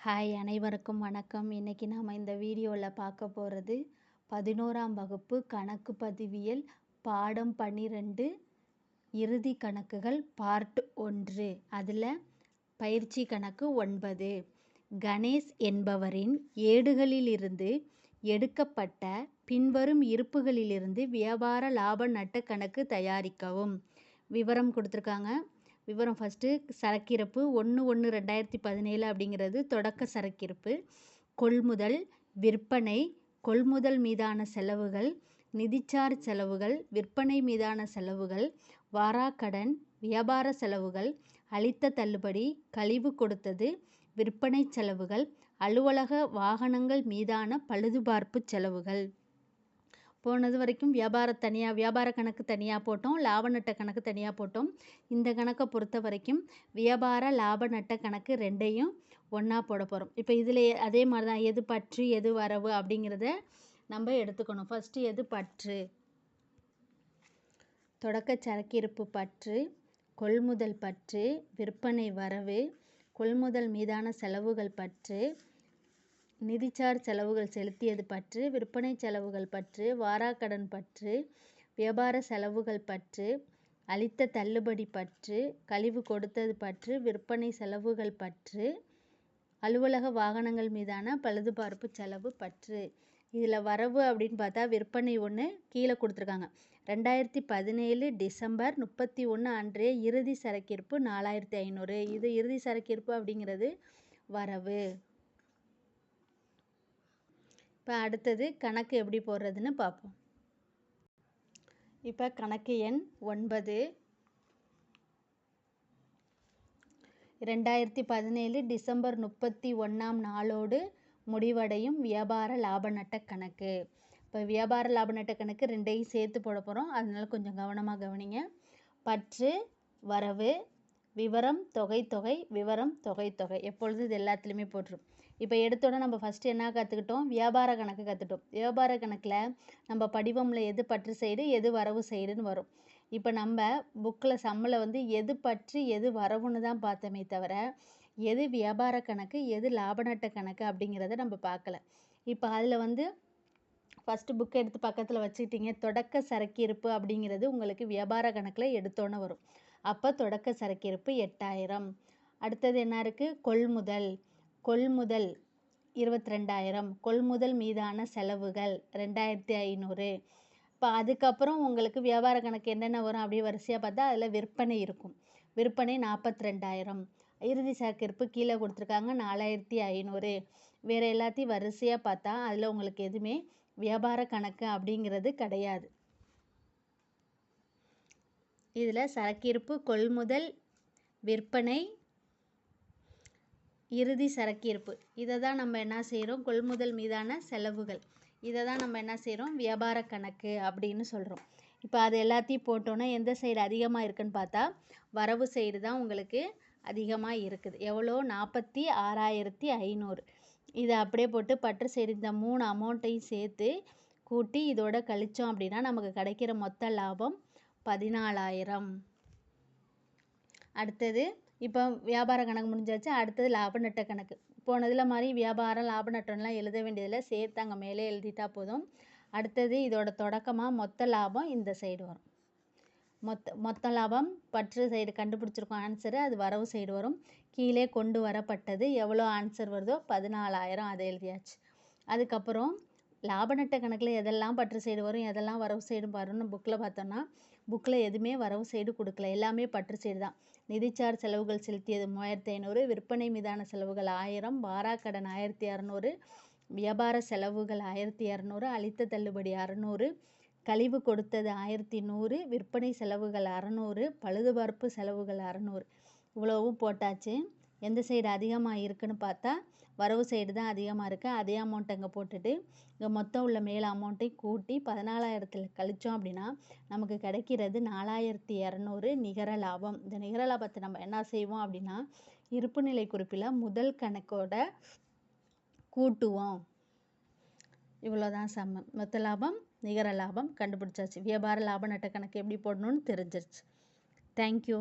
Hi அனைவருக்கும் வணக்கம். இன்றைக்கி நாம் இந்த வீடியோவில் பார்க்க போகிறது பதினோராம் வகுப்பு கணக்கு பதிவியல் பாடம் பன்னிரெண்டு இறுதி கணக்குகள் பார்ட் ஒன்று. அதில் பயிற்சி கணக்கு ஒன்பது. கணேஷ் என்பவரின் ஏடுகளிலிருந்து எடுக்கப்பட்ட பின்வரும் இருப்புகளிலிருந்து வியாபார லாப நட்ட கணக்கு தயாரிக்கவும். விவரம் கொடுத்துருக்காங்க. விவரம் ஃபஸ்ட்டு சரக்கிருப்பு ஒன்று ஒன்று ரெண்டாயிரத்தி பதினேழு அப்படிங்கிறது தொடக்க சரக்கிருப்பு. கொள்முதல் விற்பனை கொள்முதல் மீதான செலவுகள் நிதிச்சார் செலவுகள் விற்பனை மீதான செலவுகள் வாராக்கடன் வியாபார செலவுகள் அளித்த தள்ளுபடி கழிவு கொடுத்தது விற்பனை செலவுகள் அலுவலக வாகனங்கள் மீதான பழுதுபார்ப்பு செலவுகள். போனது வரைக்கும் வியாபார தனியாக வியாபார கணக்கு தனியாக போட்டோம் லாப நட்ட கணக்கு தனியாக போட்டோம். இந்த கணக்கை பொறுத்த வரைக்கும் வியாபார லாப நட்ட கணக்கு ரெண்டையும் ஒன்றா போட போகிறோம் இப்போ இதில் அதே மாதிரி தான் எது பற்று எது வரவு அப்படிங்கிறத நம்ம எடுத்துக்கணும். ஃபஸ்ட்டு எது பற்று? தொடக்க சரக்கிருப்பு பற்று கொள்முதல் பற்று விற்பனை வரவு கொள்முதல் மீதான செலவுகள் பற்று நிதிச்சார் செலவுகள் செலுத்தியது பற்று விற்பனை செலவுகள் பற்று வாராக்கடன் பற்று வியாபார செலவுகள் பற்று அளித்த தள்ளுபடி பற்று கழிவு கொடுத்தது பற்று விற்பனை செலவுகள் பற்று அலுவலக வாகனங்கள் மீதான பழுதுபார்ப்பு செலவு பற்று. இதில் வரவு அப்படின்னு பார்த்தா விற்பனை ஒன்று கீழே கொடுத்துருக்காங்க. ரெண்டாயிரத்தி பதினேழு டிசம்பர் முப்பத்தி ஒன்று அன்றைய இறுதி சரக்கிருப்பு நாலாயிரத்தி ஐநூறு. இது இறுதி சரக்கிருப்பு அப்படிங்கிறது வரவு. இப்போ அடுத்தது கணக்கு எப்படி போடுறதுன்னு பார்ப்போம் இப்போ கணக்கு எண் ஒன்பது. ரெண்டாயிரத்தி பதினேழு டிசம்பர் முப்பத்தி ஒன்றாம் நாளோடு முடிவடையும் வியாபார லாப நட்ட கணக்கு. இப்போ வியாபார லாப நட்ட கணக்கு ரெண்டையும் சேர்த்து போட போகிறோம் அதனால கொஞ்சம் கவனமாக கவனிங்க. பற்று வரவு விவரம் தொகை தொகை விவரம் தொகை தொகை. எப்பொழுது இது எல்லாத்துலேயுமே போட்டுரும். இப்போ எடுத்தோடனே நம்ம ஃபஸ்ட்டு என்ன கற்றுக்கிட்டோம் வியாபார கணக்கு கற்றுட்டோம் வியாபார கணக்கில் நம்ம படிவமில் எது பற்று சைடு எது வரவு சைடுன்னு வரும். இப்போ நம்ம புக்கில் சம்மில் வந்து எது பற்று எது வரவுன்னு தான் பார்த்தோமே தவிர எது வியாபார கணக்கு எது லாப நட்ட கணக்கு அப்படிங்கிறத நம்ம பார்க்கல. இப்போ அதில் வந்து ஃபஸ்ட்டு புக் எடுத்து பக்கத்தில் வச்சுக்கிட்டீங்க. தொடக்க சரக்கிருப்பு அப்படிங்கிறது உங்களுக்கு வியாபார கணக்கில் எடுத்தோன்னே வரும். அப்போ தொடக்க சரக்கிருப்பு எட்டாயிரம். அடுத்தது என்ன இருக்குது கொள்முதல். கொள்முதல் இருபத்தி ரெண்டாயிரம் கொள்முதல் மீதான செலவுகள் ரெண்டாயிரத்தி ஐநூறு. இப்போ அதுக்கப்புறம் உங்களுக்கு வியாபார கணக்கு என்னென்ன வரும் அப்படியே வரிசையாக பார்த்தா அதில் விற்பனை இருக்கும். விற்பனை நாற்பத்தி ரெண்டாயிரம் இறுதி சரக்கிருப்பு கீழே கொடுத்துருக்காங்க நாலாயிரத்தி ஐநூறு. வேறு எல்லாத்தையும் வரிசையாக பார்த்தா அதில் உங்களுக்கு எதுவுமே வியாபார கணக்கு அப்படிங்கிறது கிடையாது. இதில் சரக்கிருப்பு கொள்முதல் விற்பனை இறுதி சரக்கிருப்பு. இதை தான் நம்ம என்ன செய்கிறோம் கொள்முதல் மீதான செலவுகள். இதை தான் நம்ம என்ன செய்கிறோம் வியாபார கணக்கு அப்படின்னு சொல்கிறோம் இப்போ அது எல்லாத்தையும் போட்டோன்னா எந்த சைடு அதிகமாக இருக்குன்னு பார்த்தா வரவு சைடு தான் உங்களுக்கு அதிகமாக இருக்குது. எவ்வளோ? நாற்பத்தி ஆறாயிரத்தி ஐநூறு. இதை அப்படியே போட்டு பற்று சைடு இந்த மூணு அமௌண்ட்டையும் சேர்த்து கூட்டி இதோட கழித்தோம் அப்படின்னா நமக்கு கிடைக்கிற மொத்த லாபம் பதினாலாயிரம். அடுத்தது இப்போ வியாபார கணக்கு முடிஞ்சாச்சு அடுத்தது லாப நட்ட கணக்கு. போனதில் மாதிரி வியாபாரம் லாப நட்டம்லாம் எழுத வேண்டியதில் சேர்த்து அங்கே மேலே எழுதிட்டா போதும். அடுத்தது இதோட தொடக்கமாக மொத்த லாபம் இந்த சைடு வரும். மொத்த மொத்த லாபம் பற்று சைடு கண்டுபிடிச்சிருக்கோம். ஆன்சரு அது வரவு சைடு வரும். கீழே கொண்டு வரப்பட்டது எவ்வளோ ஆன்சர் வருதோ பதினாலாயிரம் அதை எழுதியாச்சு. அதுக்கப்புறம் லாப நட்ட கணக்கில் எதெல்லாம் பற்று சைடு வரும் எதெல்லாம் வரவு சைடு வரும்னு புக்கில் பார்த்தோன்னா புக்கில் எதுவுமே வரவு சைடு கொடுக்கல. எல்லாமே பற்று சைடு தான். நிதிச்சார் செலவுகள் செலுத்தியது மூவாயிரத்தி ஐநூறு விற்பனை மீதான செலவுகள் ஆயிரம் வாராக்கடன் ஆயிரத்தி இரநூறு வியாபார செலவுகள் ஆயிரத்தி இரநூறு அளித்த தள்ளுபடி அறநூறு கழிவு கொடுத்தது ஆயிரத்தி நூறு விற்பனை செலவுகள் அறநூறு பழுதுபார்ப்பு செலவுகள் அறநூறு. இவ்வளவும் போட்டாச்சு. எந்த சைடு அதிகமாக இருக்குன்னு பார்த்தா வரவு சைடு தான் அதிகமாக இருக்குது அதே அமௌண்ட் அங்கே போட்டுட்டு இங்கே மொத்தம் உள்ள மேல் அமௌண்ட்டையும் கூட்டி பதினாலாயிரத்தில் கழித்தோம் அப்படின்னா நமக்கு கிடைக்கிறது நாலாயிரத்தி இரநூறு நிகர லாபம். இந்த நிகர லாபத்தை நம்ம என்ன செய்வோம் அப்படின்னா இருப்புநிலை குறிப்பில் முதல் கணக்கோட கூட்டுவோம். இவ்வளோதான் சம மொத்த லாபம் நிகர லாபம் கண்டுபிடிச்சாச்சு. வியாபார லாப நட்ட கணக்கு எப்படி போடணும்னு தெரிஞ்சிருச்சு. தேங்க்யூ